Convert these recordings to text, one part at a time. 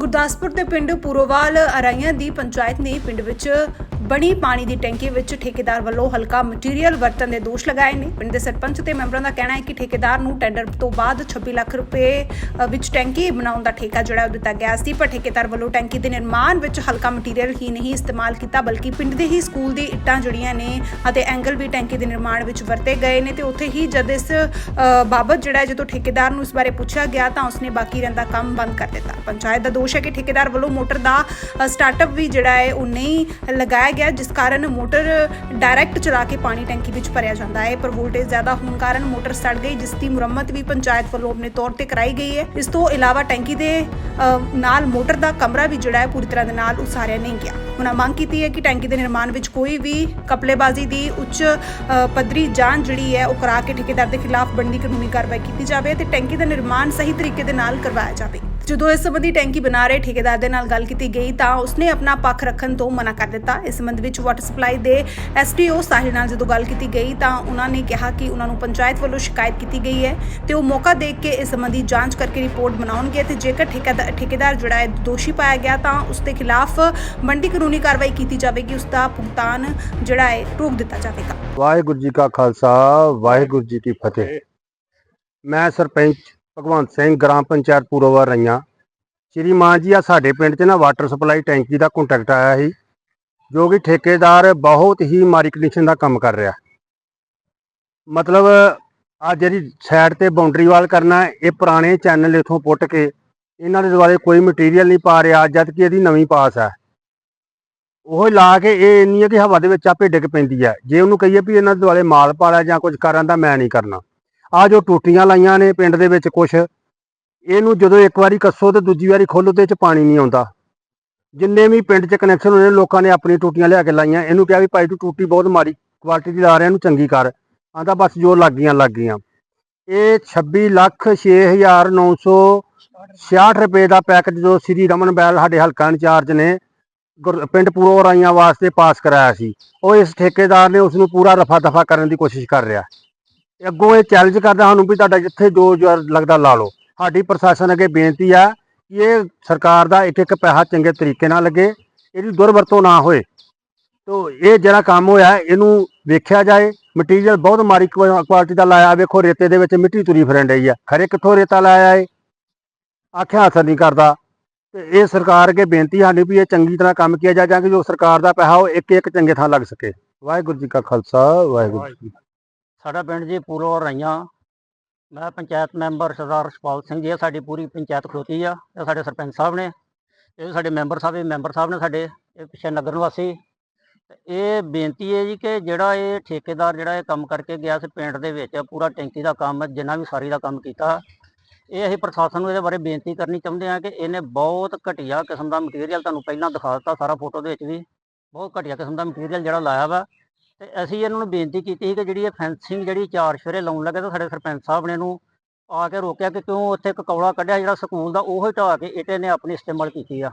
ਗੁਰਦਾਸਪੁਰ ਦੇ ਪਿੰਡ ਪੂਰੋਵਾਲ ਅਰਾਈਆਂ ਦੀ ਪੰਚਾਇਤ ਨੇ ਪਿੰਡ ਵਿੱਚ ਬਣੀ ਪਾਣੀ ਦੀ ਟੈਂਕੀ ਵਿੱਚ ਠੇਕੇਦਾਰ ਵੱਲੋਂ ਹਲਕਾ ਮਟੀਰੀਅਲ ਵਰਤਣ ਦੇ ਦੋਸ਼ ਲਗਾਏ ਨੇ। ਪਿੰਡ ਦੇ ਸਰਪੰਚ ਤੇ ਮੈਂਬਰਾਂ ਦਾ ਕਹਿਣਾ ਹੈ ਕਿ ਠੇਕੇਦਾਰ ਨੂੰ ਟੈਂਡਰ ਤੋਂ ਬਾਅਦ 26 ਲੱਖ ਰੁਪਏ ਵਿੱਚ ਟੈਂਕੀ ਬਣਾਉਣ ਦਾ ਠੇਕਾ ਜਿਹੜਾ ਉਹ ਦਿੱਤਾ ਗਿਆ ਸੀ। ਪਰ ਠੇਕੇਦਾਰ ਵੱਲੋਂ ਟੈਂਕੀ ਦੇ ਨਿਰਮਾਣ ਵਿੱਚ ਹਲਕਾ ਮਟੀਰੀਅਲ ਹੀ ਨਹੀਂ ਇਸਤੇਮਾਲ ਕੀਤਾ, ਬਲਕਿ ਪਿੰਡ ਦੇ ਹੀ ਸਕੂਲ ਦੀ ਇੱਟਾਂ ਜੁੜੀਆਂ ਨੇ ਅਤੇ ਐਂਗਲ ਵੀ ਟੈਂਕੀ ਦੇ ਨਿਰਮਾਣ ਵਿੱਚ ਵਰਤੇ ਗਏ ਨੇ। ਤੇ ਉੱਥੇ ਹੀ ਜਦ ਇਸ ਬਾਬਤ ਜਿਹੜਾ ਜਦੋਂ ਠੇਕੇਦਾਰ ਨੂੰ ਇਸ ਬਾਰੇ ਪੁੱਛਿਆ ਗਿਆ ਤਾਂ ਉਸਨੇ ਬਾਕੀ ਰਹਿੰਦਾ ਕੰਮ ਬੰਦ ਕਰ ਦਿੱਤਾ। ਪੰਚਾਇਤ ਦਾ ਦੋਸ਼ ਹੈ ਕਿ ਠੇਕੇਦਾਰ ਵੱਲੋਂ ਮੋਟਰ ਦਾ ਸਟਾਰਟਅਪ ਵੀ ਜਿਹੜਾ ਹੈ, ਉਹ ਨਹੀਂ ਲਗਾਇਆ ਗਿਆ, ਜਿਸ ਕਾਰਨ ਮੋਟਰ ਡਾਇਰੈਕਟ ਚਲਾ ਕੇ ਪਾਣੀ ਟੈਂਕੀ ਵਿੱਚ ਭਰਿਆ ਜਾਂਦਾ ਹੈ। ਪਰ ਵੋਲਟੇਜ ਜ਼ਿਆਦਾ ਹੋਣ ਕਾਰਨ ਮੋਟਰ ਸੜ ਗਈ, ਜਿਸ ਦੀ ਮੁਰੰਮਤ ਵੀ ਪੰਚਾਇਤ ਵੱਲੋਂ ਆਪਣੇ ਤੌਰ ਤੇ ਕਰਾਈ ਗਈ ਹੈ। ਇਸ ਤੋਂ ਇਲਾਵਾ ਟੈਂਕੀ ਦੇ ਨਾਲ ਮੋਟਰ ਦਾ ਕਮਰਾ ਵੀ ਜਿਹੜਾ ਹੈ, ਪੂਰੀ ਤਰ੍ਹਾਂ ਦੇ ਨਾਲ ਉਸਾਰਿਆ ਨਹੀਂ ਗਿਆ। ਉਹਨਾਂ ਮੰਗ ਕੀਤੀ ਹੈ ਕਿ ਟੈਂਕੀ ਦੇ ਨਿਰਮਾਣ ਵਿੱਚ ਕੋਈ ਵੀ ਕਪਲੇਬਾਜ਼ੀ ਦੀ ਉੱਚ ਪੱਧਰੀ ਜਾਂਚ ਜਿਹੜੀ ਹੈ, ਉਹ ਕਰਾ ਕੇ ਠੇਕੇਦਾਰ ਦੇ ਖਿਲਾਫ ਬਣਦੀ ਕਾਨੂੰਨੀ ਕਾਰਵਾਈ ਕੀਤੀ ਜਾਵੇ ਤੇ ਟੈਂਕੀ ਦਾ ਨਿਰਮਾਣ ਸਹੀ ਤਰੀਕੇ ਦੇ ਨਾਲ ਕਰਵਾਇਆ ਜਾਵੇ। ਜਦੋਂ ਇਸ ਸੰਬੰਧੀ ਟੈਂਕੀ ਬਣਾ ਰਹੇ ਠੇਕੇਦਾਰ ਦੇ ਨਾਲ ਗੱਲ ਕੀਤੀ ਗਈ ਤਾਂ ਉਸਨੇ ਆਪਣਾ ਪੱਖ ਰੱਖਣ ਤੋਂ ਮਨਾ ਕਰ ਦਿੱਤਾ। ਇਸ ਸੰਬੰਧ ਵਿੱਚ ਵਾਟਰ ਸਪਲਾਈ ਦੇ ਐਸਟੀਓ ਸਾਹਿਲ ਨਾਲ ਜਦੋਂ ਗੱਲ ਕੀਤੀ ਗਈ ਤਾਂ ਉਹਨਾਂ ਨੇ ਕਿਹਾ ਕਿ ਉਹਨਾਂ ਨੂੰ ਪੰਚਾਇਤ ਵੱਲੋਂ ਸ਼ਿਕਾਇਤ ਕੀਤੀ ਗਈ ਹੈ ਤੇ ਉਹ ਮੌਕਾ ਦੇਖ ਕੇ ਇਸ ਸੰਬੰਧੀ ਜਾਂਚ ਕਰਕੇ ਰਿਪੋਰਟ ਬਣਾਉਣਗੇ ਤੇ ਜੇਕਰ ਠੇਕੇਦਾਰ ਜਿਹੜਾ ਹੈ ਦੋਸ਼ੀ ਪਾਇਆ ਗਿਆ ਤਾਂ ਉਸ ਦੇ ਖਿਲਾਫ ਬਣਦੀ ਕਾਨੂੰਨੀ ਕਾਰਵਾਈ ਕੀਤੀ ਜਾਵੇਗੀ ਉਸ ਦਾ ਭੁਗਤਾਨ ਜਿਹੜਾ ਹੈ ਰੋਕ ਦਿੱਤਾ ਜਾਵੇਗਾ। ਵਾਹਿਗੁਰੂ ਜੀ ਕਾ ਖਾਲਸਾ, ਵਾਹਿਗੁਰੂ ਜੀ ਕੀ ਫਤਿਹ। ਮੈਂ ਸਰਪੰਚ ਭਗਵੰਤ ਸਿੰਘ ਗ੍ਰਾਮ ਪੰਚਾਇਤ ਪੂਰੋਵਾ ਰਈਆਂ। ਸ਼੍ਰੀ ਮਾਨ ਜੀ ਆ ਸਾਡੇ ਪਿੰਡ 'ਚ ਨਾ ਵਾਟਰ ਸਪਲਾਈ ਟੈਂਕੀ ਦਾ ਕੰਟਰੈਕਟ ਆਇਆ ਸੀ, ਜੋ ਕਿ ਠੇਕੇਦਾਰ ਬਹੁਤ ਹੀ ਮਾਰੀ ਕੰਡੀਸ਼ਨ ਦਾ ਕੰਮ ਕਰ ਰਿਹਾ। ਮਤਲਬ ਆ ਜਿਹੜੀ ਸਾਈਡ ਤੇ ਬਾਉਂਡਰੀ ਵਾਲ ਕਰਨਾ, ਇਹ ਪੁਰਾਣੇ ਚੈਨਲ ਇਥੋਂ ਪੁੱਟ ਕੇ ਇਹਨਾਂ ਦੇ ਦੁਆਲੇ ਕੋਈ ਮਟੀਰੀਅਲ ਨਹੀਂ ਪਾ ਰਿਹਾ, ਜਦ ਕਿ ਇਹਦੀ ਨਵੀਂ ਪਾਸ ਹੈ ਉਹ ਲਾ ਕੇ ਇਹ ਇੰਨੀ ਹੈ ਕਿ ਹਵਾ ਦੇ ਵਿੱਚ ਆਪੇ ਡਿੱਗ ਪੈਂਦੀ ਹੈ ਜੇ ਉਹਨੂੰ ਕਹੀਏ ਵੀ ਇਹਨਾਂ ਦੇ ਦੁਆਲੇ ਮਾਲ ਪਾ ਪਾਲਿਆ ਜਾਂ ਕੁਝ ਕਰਨ ਦਾ ਮੈਂ ਨਹੀਂ ਕਰਨਾ। ਆ ਜੋ ਟੂਟੀਆਂ ਲਾਈਆਂ ਨੇ ਪਿੰਡ ਦੇ ਵਿੱਚ ਕੁਛ ਇਹਨੂੰ ਜਦੋਂ ਇੱਕ ਵਾਰੀ ਕੱਸੋ ਤੇ ਦੂਜੀ ਵਾਰੀ ਖੋਲੋ ਤੇ ਚ ਪਾਣੀ ਨਹੀਂ ਆਉਂਦਾ। ਜਿੰਨੇ ਵੀ ਪਿੰਡ 'ਚ ਕਨੈਕਸ਼ਨ ਹੋਏ ਨੇ, ਲੋਕਾਂ ਨੇ ਆਪਣੀ ਟੂਟੀਆਂ ਲਿਆ ਕੇ ਲਾਈਆਂ। ਇਹਨੂੰ ਕਿਹਾ ਵੀ ਭਾਈ ਤੂੰ ਟੂਟੀ ਬਹੁਤ ਮਾੜੀ ਕੁਆਲਿਟੀ ਦੀ ਲਾ ਰਿਹਾ ਇਹਨੂੰ ਚੰਗੀ ਕਰ। ਆਂਦਾ ਬਸ ਜੋ ਲੱਗ ਗਈਆਂ ਲੱਗ ਗਈਆਂ। ਇਹ 26 ਲੱਖ 6966 ਰੁਪਏ ਦਾ ਪੈਕੇਜ ਜੋ ਸ੍ਰੀ ਰਮਨ ਬੈਲ ਸਾਡੇ ਹਲਕਾ ਇੰਚਾਰਜ ਨੇ ਗੁਰ- ਪਿੰਡ ਪੂਰੋ ਰਾਈਆਂ ਵਾਸਤੇ ਪਾਸ ਕਰਾਇਆ ਸੀ। ਉਹ ਇਸ ਠੇਕੇਦਾਰ ਨੇ ਉਸ ਨੂੰ ਪੂਰਾ ਰਫਾ ਦਫਾ ਕਰਨ ਦੀ ਕੋਸ਼ਿਸ਼ ਕਰ ਰਿਹਾ। ਅੱਗੋਂ ਇਹ ਚੈਲੰਜ ਕਰਦਾ ਸਾਨੂੰ ਵੀ ਤੁਹਾਡਾ ਜਿੱਥੇ ਜੋ ਜੋ ਲੱਗਦਾ ਲਾ ਲਓ। ਸਾਡੀ ਪ੍ਰਸ਼ਾਸਨ ਅੱਗੇ ਬੇਨਤੀ ਆ ਕਿ ਇਹ ਸਰਕਾਰ ਦਾ ਇੱਕ ਇੱਕ ਪੈਸਾ ਚੰਗੇ ਤਰੀਕੇ ਨਾਲ ਲੱਗੇ, ਇਹਦੀ ਦੁਰਵਰਤੋਂ ਨਾ ਹੋਏ। ਤੋ ਇਹ ਜਿਹੜਾ ਕੰਮ ਹੋਇਆ, ਇਹਨੂੰ ਵੇਖਿਆ ਜਾਏ ਮਟੀਰੀਅਲ ਬਹੁਤ ਮਾੜੀ ਕੁਆਲਿਟੀ ਦਾ ਲਾਇਆ, ਵੇਖੋ ਰੇਤੇ ਦੇ ਵਿੱਚ ਮਿੱਟੀ ਤੁਰੀ ਫਿਰਨ ਡਈ ਆ। ਖਰੇ ਕਿੱਥੋਂ ਰੇਤਾ ਲਾਇਆ ਏ ਆਖਿਆ ਅਸਰ ਨਹੀਂ ਕਰਦਾ। ਤੇ ਇਹ ਸਰਕਾਰ ਅੱਗੇ ਬੇਨਤੀ ਸਾਡੀ ਵੀ ਇਹ ਚੰਗੀ ਤਰ੍ਹਾਂ ਕੰਮ ਕੀਤਾ ਜਾ ਜਾਂ ਕਿ ਜੋ ਸਰਕਾਰ ਦਾ ਪੈਸਾ ਉਹ ਇੱਕ ਇੱਕ ਚੰਗੇ ਥਾਂ ਲੱਗ ਸਕੇ। ਵਾਹਿਗੁਰੂ ਜੀ ਕਾ ਖਾਲਸਾ, ਵਾਹਿਗੁਰੂ ਜੀ ਸਾਡਾ ਪਿੰਡ ਜੀ ਪੂਰੋ ਰਈਆਂ ਮੈਂ ਪੰਚਾਇਤ ਮੈਂਬਰ ਸਰਦਾਰ ਰਸ਼ਪਾਲ ਸਿੰਘ ਜੀ ਆ, ਸਾਡੀ ਪੂਰੀ ਪੰਚਾਇਤ ਖਲੋਤੀ ਆ। ਇਹ ਸਾਡੇ ਸਰਪੰਚ ਸਾਹਿਬ ਨੇ, ਇਹ ਸਾਡੇ ਮੈਂਬਰ ਸਾਹਿਬ, ਇਹ ਮੈਂਬਰ ਸਾਹਿਬ ਨੇ ਸਾਡੇ, ਇਹ ਪਿੱਛੇ ਨਗਰ ਨਿਵਾਸੀ। ਤੇ ਇਹ ਬੇਨਤੀ ਹੈ ਜੀ ਕਿ ਜਿਹੜਾ ਇਹ ਠੇਕੇਦਾਰ, ਜਿਹੜਾ ਇਹ ਕੰਮ ਕਰਕੇ ਗਿਆ ਸੀ ਪਿੰਡ ਦੇ ਵਿੱਚ, ਪੂਰਾ ਟੈਂਕੀ ਦਾ ਕੰਮ, ਜਿੰਨਾ ਵੀ ਸਾਰੀ ਦਾ ਕੰਮ ਕੀਤਾ, ਇਹ ਅਸੀਂ ਪ੍ਰਸ਼ਾਸਨ ਨੂੰ ਇਹਦੇ ਬਾਰੇ ਬੇਨਤੀ ਕਰਨੀ ਚਾਹੁੰਦੇ ਹਾਂ ਕਿ ਇਹਨੇ ਬਹੁਤ ਘਟੀਆ ਕਿਸਮ ਦਾ ਮਟੀਰੀਅਲ ਤੁਹਾਨੂੰ ਪਹਿਲਾਂ ਦਿਖਾ ਦਿੱਤਾ ਸਾਰਾ ਫੋਟੋ ਦੇ ਵਿੱਚ ਵੀ। ਬਹੁਤ ਘਟੀਆ ਕਿਸਮ ਦਾ ਮਟੀਰੀਅਲ ਜਿਹੜਾ ਲਾਇਆ ਵਾ। ਤੇ ਅਸੀਂ ਇਹਨਾਂ ਨੂੰ ਬੇਨਤੀ ਕੀਤੀ ਸੀ ਕਿ ਜਿਹੜੀ ਇਹ ਫੈਂਸਿੰਗ ਜਿਹੜੀ ਚਾਰ ਸ਼ੇਰੇ ਲਾਉਣ ਲੱਗੇ ਤਾਂ ਸਾਡੇ ਸਰਪੰਚ ਸਾਹਿਬ ਨੇ ਇਹਨੂੰ ਆ ਕੇ ਰੋਕਿਆ ਕਿ ਕਿਉਂ ਉੱਥੇ ਇੱਕ ਕੌਲਾ ਕੱਢਿਆ ਜਿਹੜਾ ਸਕੂਲ ਦਾ ਉਹ ਢਾਹ ਕੇ ਇੱਟੇ ਨੇ ਆਪਣੀ ਇਸਤੇਮਾਲ ਕੀਤੀ ਆ।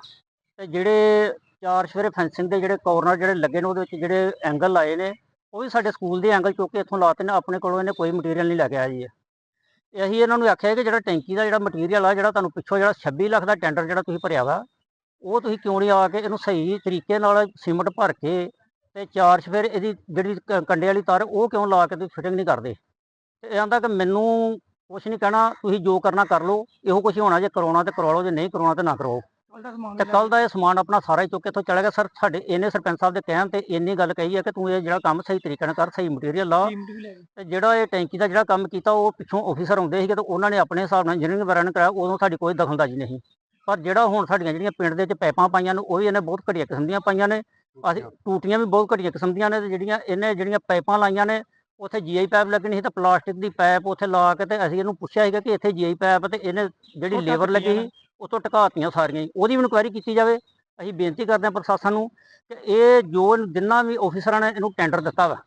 ਤੇ ਜਿਹੜੇ ਚਾਰ ਸ਼ੇਰੇ ਫੈਂਸਿੰਗ ਦੇ ਜਿਹੜੇ ਕੋਰਨਰ ਜਿਹੜੇ ਲੱਗੇ ਨੇ ਉਹਦੇ ਵਿੱਚ ਜਿਹੜੇ ਐਂਗਲ ਲਾਏ ਨੇ, ਉਹ ਵੀ ਸਾਡੇ ਸਕੂਲ ਦੇ ਐਂਗਲ ਚੁੱਕ ਕੇ ਇੱਥੋਂ ਲਾਤੇ ਨੇ, ਆਪਣੇ ਕੋਲੋਂ ਇਹਨੇ ਕੋਈ ਮਟੀਰੀਅਲ ਨਹੀਂ ਲੈ ਕੇ ਆਇਆ ਜੀ। ਅਸੀਂ ਇਹਨਾਂ ਨੂੰ ਆਖਿਆ ਕਿ ਜਿਹੜਾ ਟੈਂਕੀ ਦਾ ਜਿਹੜਾ ਮਟੀਰੀਅਲ ਆ, ਜਿਹੜਾ ਤੁਹਾਨੂੰ ਪਿੱਛੋਂ ਜਿਹੜਾ 26 ਲੱਖ ਦਾ ਟੈਂਡਰ ਜਿਹੜਾ ਤੁਸੀਂ ਭਰਿਆ ਵਾ, ਉਹ ਤੁਸੀਂ ਕਿਉਂ ਨਹੀਂ ਆ ਕੇ ਇਹਨੂੰ ਸਹੀ ਤਰੀਕੇ ਨਾਲ ਸੀਮਟ ਭਰ ਕੇ ਤੇ ਚਾਰ ਫਿਰ ਇਹਦੀ ਜਿਹੜੀ ਕ- ਕੰਡੇ ਵਾਲੀ ਤਾਰ ਉਹ ਕਿਉਂ ਲਾ ਕੇ ਤੁਸੀਂ ਫਿਟਿੰਗ ਨਹੀਂ ਕਰਦੇ? ਤੇ ਇਹ ਆਂਦਾ ਕਿ ਮੈਨੂੰ ਕੁਛ ਨਹੀਂ ਕਹਿਣਾ ਤੁਸੀਂ ਜੋ ਕਰਨਾ ਕਰ ਲਓ ਇਹੋ ਕੁਛ ਹੀ ਹੋਣਾ ਜੇ ਕਰਾਉਣਾ ਤੇ ਕਰਵਾ ਲਓ ਜੇ ਨਹੀਂ ਕਰਾਉਣਾ ਤੇ ਨਾ ਕਰਾਓ। ਤੇ ਕੱਲ ਦਾ ਇਹ ਸਮਾਨ ਆਪਣਾ ਸਾਰਾ ਹੀ ਚੁੱਕ ਕੇ ਇੱਥੋਂ ਚਲਾ ਗਿਆ। ਸਰ ਸਾਡੇ ਇਹਨੇ ਸਰਪੰਚ ਸਾਹਿਬ ਦੇ ਕਹਿਣ ਤੇ ਇੰਨੀ ਗੱਲ ਕਹੀ ਹੈ ਕਿ ਤੂੰ ਇਹ ਜਿਹੜਾ ਕੰਮ ਸਹੀ ਤਰੀਕੇ ਨਾਲ ਕਰ ਸਹੀ ਮਟੀਰੀਅਲ ਲਾ। ਤੇ ਜਿਹੜਾ ਇਹ ਟੈਂਕੀ ਦਾ ਜਿਹੜਾ ਕੰਮ ਕੀਤਾ ਉਹ ਪਿੱਛੋਂ ਆਫੀਸਰ ਆਉਂਦੇ ਸੀਗੇ ਤੇ ਉਹਨਾਂ ਨੇ ਆਪਣੇ ਹਿਸਾਬ ਨਾਲ ਇੰਜੀਨੀਅਰਿੰਗ ਵਗੈਰਾ ਨੇ ਕਰਾਇਆ ਉਦੋਂ ਸਾਡੀ ਕੋਈ ਦਖਲਅੰਦਾਜ਼ੀ ਨਹੀਂ। ਪਰ ਜਿਹੜਾ ਹੁਣ ਸਾਡੀਆਂ ਜਿਹੜੀਆਂ ਪਿੰਡ ਦੇ ਵਿੱਚ ਪਾਈਪਾਂ ਪਾਈਆਂ ਨੇ ਉਹ ਵੀ ਇਹਨੇ ਬਹੁਤ ਘਟੀਆ ਕਿਸਮ ਦੀਆਂ ਪਾਈਆਂ ਨੇ। ਅਸੀਂ ਟੂਟੀਆਂ ਵੀ ਬਹੁਤ ਘਟੀਆ ਕਿਸਮ ਦੀਆਂ ਨੇ ਤੇ ਜਿਹੜੀਆਂ ਇਹਨੇ ਜਿਹੜੀਆਂ ਪਾਈਪਾਂ ਲਾਈਆਂ ਨੇ ਉੱਥੇ ਜੀਆਈ ਪਾਈਪ ਲੱਗਣੀ ਸੀ ਤਾਂ ਪਲਾਸਟਿਕ ਦੀ ਪਾਈਪ ਉੱਥੇ ਲਾ ਕੇ ਤੇ ਅਸੀਂ ਇਹਨੂੰ ਪੁੱਛਿਆ ਸੀਗਾ ਕਿ ਇੱਥੇ ਜੀਆਈ ਪਾਈਪ ਤੇ ਇਹਨੇ ਜਿਹੜੀ ਲੇਬਰ ਲੱਗੀ ਸੀ ਉਤੋਂ ਟਕਾਤੀਆਂ ਸਾਰੀਆਂ ਹੀ। ਉਹਦੀ ਵੀ ਇਨਕੁਆਇਰੀ ਕੀਤੀ ਜਾਵੇ। ਅਸੀਂ ਬੇਨਤੀ ਕਰਦੇ ਹਾਂ ਪ੍ਰਸ਼ਾਸਨ ਨੂੰ ਕਿ ਇਹ ਜੋ ਜਿੰਨਾ ਵੀ ਆਫੀਸਰਾਂ ਨੇ ਇਹਨੂੰ ਟੈਂਡਰ ਦਿੱਤਾ ਵਾ।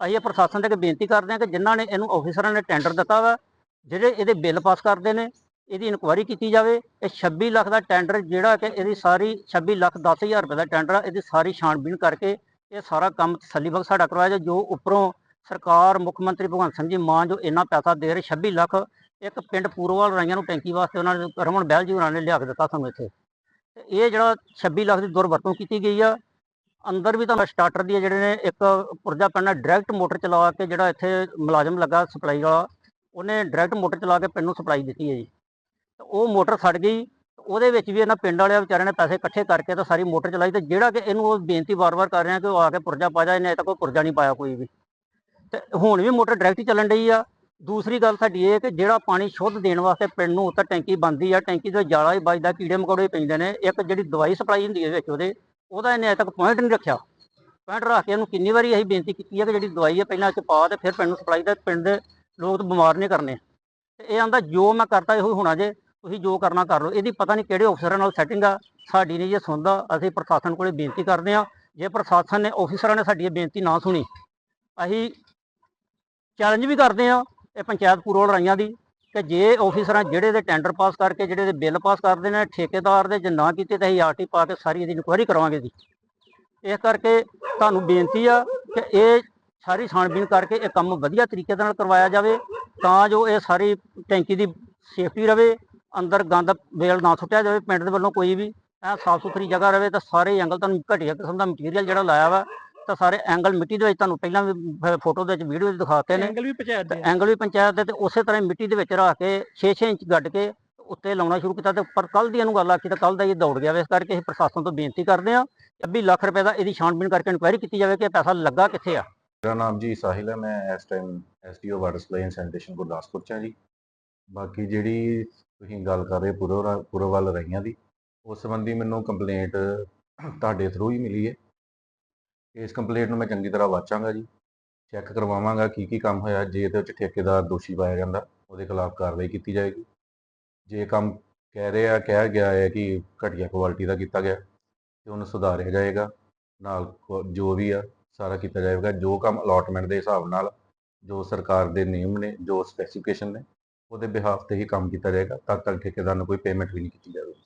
ਅਸੀਂ ਇਹ ਪ੍ਰਸ਼ਾਸਨ ਦੇ ਅੱਗੇ ਬੇਨਤੀ ਕਰਦੇ ਹਾਂ ਕਿ ਜਿਨ੍ਹਾਂ ਨੇ ਇਹਨੂੰ ਆਫੀਸਰਾਂ ਨੇ ਟੈਂਡਰ ਦਿੱਤਾ ਵਾ ਜਿਹੜੇ ਇਹਦੇ ਬਿੱਲ ਪਾਸ ਕਰਦੇ ਨੇ ਇਹਦੀ ਇਨਕੁਆਇਰੀ ਕੀਤੀ ਜਾਵੇ, ਇਹ 26 ਲੱਖ ਦਾ ਟੈਂਡਰ ਜਿਹੜਾ ਕਿ ਇਹਦੀ ਸਾਰੀ 26 ਲੱਖ 10000 ਰੁਪਏ ਦਾ ਟੈਂਡਰ ਆ, ਇਹਦੀ ਸਾਰੀ ਛਾਣਬੀਣ ਕਰਕੇ ਇਹ ਸਾਰਾ ਕੰਮ ਤਸੱਲੀਬਖਸ਼ ਸਾਡਾ ਕਰਵਾਇਆ ਜਾਏ, ਜੋ ਉੱਪਰੋਂ ਸਰਕਾਰ, ਮੁੱਖ ਮੰਤਰੀ ਭਗਵੰਤ ਸਿੰਘ ਜੀ ਮਾਨ ਜੋ ਇੰਨਾ ਪੈਸਾ ਦੇ ਰਹੇ 26 ਲੱਖ ਇੱਕ ਪਿੰਡ ਪੂਰਵਾਲ ਰਾਈਆਂ ਨੂੰ ਟੈਂਕੀ ਵਾਸਤੇ ਉਹਨਾਂ ਨੇ, ਰਮਨ ਬਹਿਲ ਜੀ ਉਹਨਾਂ ਨੇ ਲਿਆ ਕੇ ਦਿੱਤਾ ਸਾਨੂੰ ਇੱਥੇ। ਤੇ ਇਹ ਜਿਹੜਾ 26 ਲੱਖ ਦੀ ਦੁਰਵਰਤੋਂ ਕੀਤੀ ਗਈ ਆ, ਅੰਦਰ ਵੀ ਤਾਂ ਸਟਾਰਟਰ ਦੀ ਜਿਹੜੇ ਨੇ ਇੱਕ ਪੁਰਜਾ ਪੈਣਾ ਡਾਇਰੈਕਟ ਮੋਟਰ ਚਲਾ ਕੇ ਜਿਹੜਾ ਇੱਥੇ ਮੁਲਾਜ਼ਮ ਲੱਗਾ ਸਪਲਾਈ ਵਾਲਾ, ਉਹਨੇ ਡਾਇਰੈਕਟ ਮੋਟਰ ਚਲਾ ਕੇ ਪਿੰਡ ਨੂੰ ਸਪਲਾਈ ਦਿੱਤੀ ਹੈ ਜੀ। ਉਹ ਮੋਟਰ ਸੜ ਗਈ, ਉਹਦੇ ਵਿੱਚ ਵੀ ਇਹਨਾਂ ਪਿੰਡ ਵਾਲਿਆਂ ਵਿਚਾਰਿਆਂ ਨੇ ਪੈਸੇ ਇਕੱਠੇ ਕਰਕੇ ਤਾਂ ਸਾਰੀ ਮੋਟਰ ਚਲਾਈ ਤੇ ਜਿਹੜਾ ਕਿ ਇਹਨੂੰ ਉਹ ਬੇਨਤੀ ਵਾਰ-ਵਾਰ ਕਰ ਰਿਹਾ ਕਿ ਉਹ ਆ ਕੇ ਪੁਰਜਾ ਪਾ ਜਾ ਇਹਨੇ ਅਜੇ ਤੱਕ ਕੋਈ ਪੁਰਜਾ ਨਹੀਂ ਪਾਇਆ ਕੋਈ ਵੀ। ਤੇ ਹੁਣ ਵੀ ਮੋਟਰ ਡਾਇਰੈਕਟ ਚੱਲਣ ਡਈ ਆ। ਦੂਸਰੀ ਗੱਲ ਸਾਡੀ ਇਹ ਕਿ ਜਿਹੜਾ ਪਾਣੀ ਸ਼ੁੱਧ ਦੇਣ ਵਾਸਤੇ ਪਿੰਡ ਨੂੰ ਉੱਤੇ ਟੈਂਕੀ ਬੰਦੀ ਆ, ਟੈਂਕੀ ਦੇ ਜਾਲਾ ਹੀ ਵੱਜਦਾ, ਕੀੜੇ ਮਕੌੜੇ ਹੀ ਪੈਂਦੇ ਨੇ। ਇੱਕ ਜਿਹੜੀ ਦਵਾਈ ਸਪਲਾਈ ਹੁੰਦੀ ਹੈ ਵਿੱਚ ਉਹਦੇ, ਉਹਦਾ ਇਹਨੇ ਅਜੇ ਤੱਕ ਪੁਆਇੰਟ ਨਹੀਂ ਰੱਖਿਆ। ਪੁਆਇੰਟ ਰੱਖ ਕੇ ਇਹਨੂੰ ਕਿੰਨੀ ਵਾਰੀ ਅਸੀਂ ਬੇਨਤੀ ਕੀਤੀ ਹੈ ਕਿ ਜਿਹੜੀ ਦਵਾਈ ਹੈ ਪਹਿਲਾਂ ਇਹ 'ਚ ਪਾ ਤੇ ਫਿਰ ਪਿੰਡ ਨੂੰ ਸਪਲਾਈ ਦਾ, ਪਿੰਡ ਦੇ ਲੋਕ ਤਾਂ ਬਿਮਾਰ ਨਹੀਂ ਕਰਨੇ। ਤੇ ਇਹ ਆਂਦਾ ਜੋ ਮੈਂ ਕਰਤਾ ਇਹੋ ਹੀ ਹੋਣਾ ਜੇ। ਤੁਸੀਂ ਜੋ ਕਰਨਾ ਕਰ ਲਓ। ਇਹਦੀ ਪਤਾ ਨਹੀਂ ਕਿਹੜੇ ਅਫਸਰਾਂ ਨਾਲ ਸੈਟਿੰਗ ਆ। ਸਾਡੀ ਨਹੀਂ ਜੇ ਸੁਣਦਾ। ਅਸੀਂ ਪ੍ਰਸ਼ਾਸਨ ਕੋਲੇ ਬੇਨਤੀ ਕਰਦੇ ਆ ਜੇ ਪ੍ਰਸ਼ਾਸਨ ਨੇ ਅਫਸਰਾਂ ਨੇ ਸਾਡੀ ਇਹ ਬੇਨਤੀ ਨਾ ਸੁਣੀ, ਅਸੀਂ ਚੈਲੰਜ ਵੀ ਕਰਦੇ ਆ ਇਹ ਪੰਚਾਇਤ ਪੂਰਵ ਰਾਈਆਂ ਦੀ ਕਿ ਜੇ ਆਫੀਸਰਾਂ ਜਿਹੜੇ ਦੇ ਟੈਂਡਰ ਪਾਸ ਕਰਕੇ, ਜਿਹੜੇ ਦੇ ਬਿੱਲ ਪਾਸ ਕਰਦੇ ਨੇ, ਠੇਕੇਦਾਰ ਦੇ ਜੇ ਨਾ ਕੀਤੇ ਤਾਂ ਅਸੀਂ ਆਰਟੀ ਪਾ ਕੇ ਸਾਰੀ ਇਹਦੀ ਇਨਕੁਆਇਰੀ ਕਰਵਾਵਾਂਗੇ ਜੀ। ਇਸ ਕਰਕੇ ਤੁਹਾਨੂੰ ਬੇਨਤੀ ਆ ਕਿ ਇਹ ਸਾਰੀ ਛਾਣਬੀਨ ਕਰਕੇ ਇਹ ਕੰਮ ਵਧੀਆ ਤਰੀਕੇ ਦੇ ਨਾਲ ਕਰਵਾਇਆ ਜਾਵੇ, ਤਾਂ ਜੋ ਇਹ ਸਾਰੀ ਟੈਂਕੀ ਦੀ ਸੇਫਟੀ ਰਵੇ ਅੰਦਰ ਗੰਦ ਵੇਲ ਨਾ ਸੁੱਟਿਆ ਜਾਵੇ ਪਿੰਡ ਦੇ ਵੱਲੋਂ ਕੋਈ ਵੀ ਐ ਸਾਫ਼ ਸੁਥਰੀ ਜਗ੍ਹਾ ਰਵੇ ਤਾਂ ਸਾਰੇ ਐਂਗਲ ਤੁਹਾਨੂੰ ਘਟੀਆ ਕਿਸਮ ਦਾ ਮਟੀਰੀਅਲ ਜਿਹੜਾ ਲਾਇਆ ਵਾ ਤਾਂ ਸਾਰੇ ਐਂਗਲ ਮਿੱਟੀ ਦੇ ਵਿੱਚ ਤੁਹਾਨੂੰ ਪਹਿਲਾਂ ਵੀ ਫੋਟੋ ਦੇ ਵਿੱਚ ਵੀਡੀਓ ਵਿੱਚ ਦਿਖਾਤੇ ਨੇ। ਐਂਗਲ ਵੀ ਪੰਚਾਇਤ ਦੇ ਆ। ਐਂਗਲ ਵੀ ਪੰਚਾਇਤ ਦੇ ਤੇ ਉਸੇ ਤਰ੍ਹਾਂ ਮਿੱਟੀ ਦੇ ਵਿੱਚ ਰੱਖ ਕੇ 6-6 ਇੰਚ ਗੱਡ ਕੇ ਉੱਤੇ ਲਾਉਣਾ ਸ਼ੁਰੂ ਕੀਤਾ ਤੇ ਪਰ ਕੱਲ ਦੀ ਇਹਨੂੰ ਗੱਲ ਆਖੀ ਤਾਂ ਕੱਲ ਦਾ ਇਹ ਦੌੜ ਗਿਆ ਵੇ ਇਸ ਕਰਕੇ ਅਸੀਂ ਪ੍ਰਸ਼ਾਸਨ ਤੋਂ ਬੇਨਤੀ ਕਰਦੇ ਹਾਂ 26 ਲੱਖ ਰੁਪਏ ਦਾ ਇਹਦੀ ਛਾਣਬੀਣ ਕਰਕੇ ਇਨਕੁਆਇਰੀ ਕੀਤੀ ਜਾਵੇ ਕਿ ਇਹ ਪੈਸਾ ਲੱਗਾ ਕਿੱਥੇ ਆ। ਮੇਰਾ ਨਾਮ ਜੀ ਸਾਹਿਲ ਹੈ ਮੈਂ ਇਸ time SDO water supply and sanitation Gurdaspur ਚ ਹਾਂ ਜੀ। ਬਾਕੀ ਜਿਹੜੀ ਤੁਸੀਂ ਗੱਲ ਕਰ ਰਹੇ ਪੂਰਵ ਪੂਰਵ ਵੱਲ ਰਹੀਆਂ ਦੀ, ਉਸ ਸੰਬੰਧੀ ਮੈਨੂੰ ਕੰਪਲੇਂਟ ਤੁਹਾਡੇ ਥਰੂ ਹੀ ਮਿਲੀ ਹੈ। ਇਸ ਕੰਪਲੇਂਟ ਨੂੰ ਮੈਂ ਚੰਗੀ ਤਰ੍ਹਾਂ ਵਾਚਾਂਗਾ ਜੀ ਚੈੱਕ ਕਰਵਾਵਾਂਗਾ ਕੀ ਕੀ ਕੰਮ ਹੋਇਆ, ਜੇ ਇਹਦੇ ਵਿੱਚ ਠੇਕੇਦਾਰ ਦੋਸ਼ੀ ਪਾਇਆ ਜਾਂਦਾ, ਉਹਦੇ ਖਿਲਾਫ ਕਾਰਵਾਈ ਕੀਤੀ ਜਾਏਗੀ। ਜੇ ਕੰਮ ਕਹਿ ਰਹੇ ਆ ਕਿਹਾ ਗਿਆ ਹੈ ਕਿ ਘਟੀਆ ਕੁਆਲਿਟੀ ਦਾ ਕੀਤਾ ਗਿਆ, ਤੇ ਉਹਨੂੰ ਸੁਧਾਰਿਆ ਜਾਏਗਾ, ਨਾਲ ਜੋ ਵੀ ਆ, ਸਾਰਾ ਕੀਤਾ ਜਾਏਗਾ। ਜੋ ਕੰਮ ਅਲਾਟਮੈਂਟ ਦੇ ਹਿਸਾਬ ਨਾਲ, ਜੋ ਸਰਕਾਰ ਦੇ ਨਿਯਮ ਨੇ, ਜੋ ਸਪੈਸੀਫਿਕੇਸ਼ਨ ਨੇ ਉਹਦੇ ਬਿਹਾਫ ਤੇ ਹੀ ਕੰਮ ਕੀਤਾ ਜਾਏਗਾ ਤਦ ਤੱਕ ਠੇਕੇਦਾਰ ਨੂੰ ਕੋਈ ਪੇਮੈਂਟ ਵੀ ਨਹੀਂ ਕੀਤੀ ਜਾਵੇਗੀ।